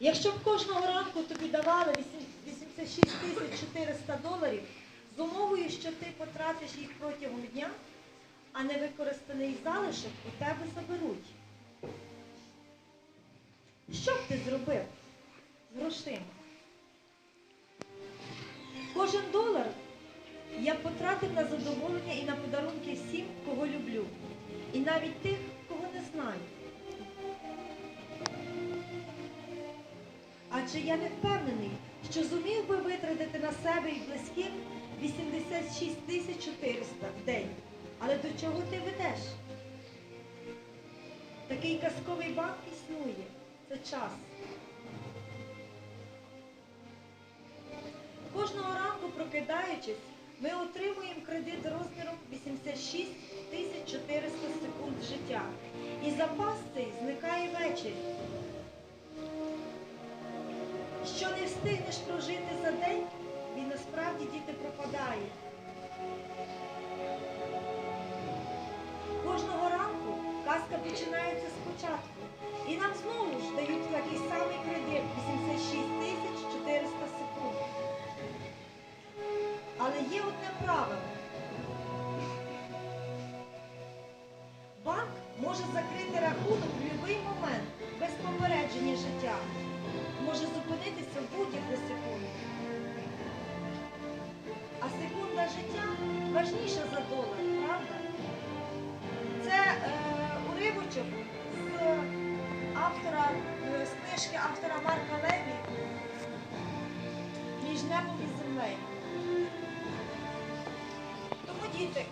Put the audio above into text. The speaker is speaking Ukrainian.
Якщо б кожного ранку тобі давали 86 тисяч 400 доларів з умовою, що ти потратиш їх протягом дня, а невикористаний залишок у тебе заберуть. Що б ти зробив з грошима? Кожен долар я потратив на задоволення і на подарунки всім, кого люблю, і навіть тих, кого не знаю. Адже я не впевнений, що зумів би витратити на себе і близьких 86 тисяч 400 в день. Але до чого ти ведеш? Такий казковий банк існує. Це час. Кожного ранку, прокидаючись, ми отримуємо кредит розміром 86 тисяч 400 секунд життя. І запас цей зникає ввечері. Що не встигнеш прожити за день, він насправді діти пропадає. Кожного ранку казка починається спочатку. І нам знову ж дають такий самий кредит 86 тисяч 400 секунд. Але є одне правило. Банк може закрити рахунок в будь-який момент без попередження важніша за долар, правда? Це е, уривочок з автора, е, з книжки автора Марка Леві Між небом і землею. Тому діти,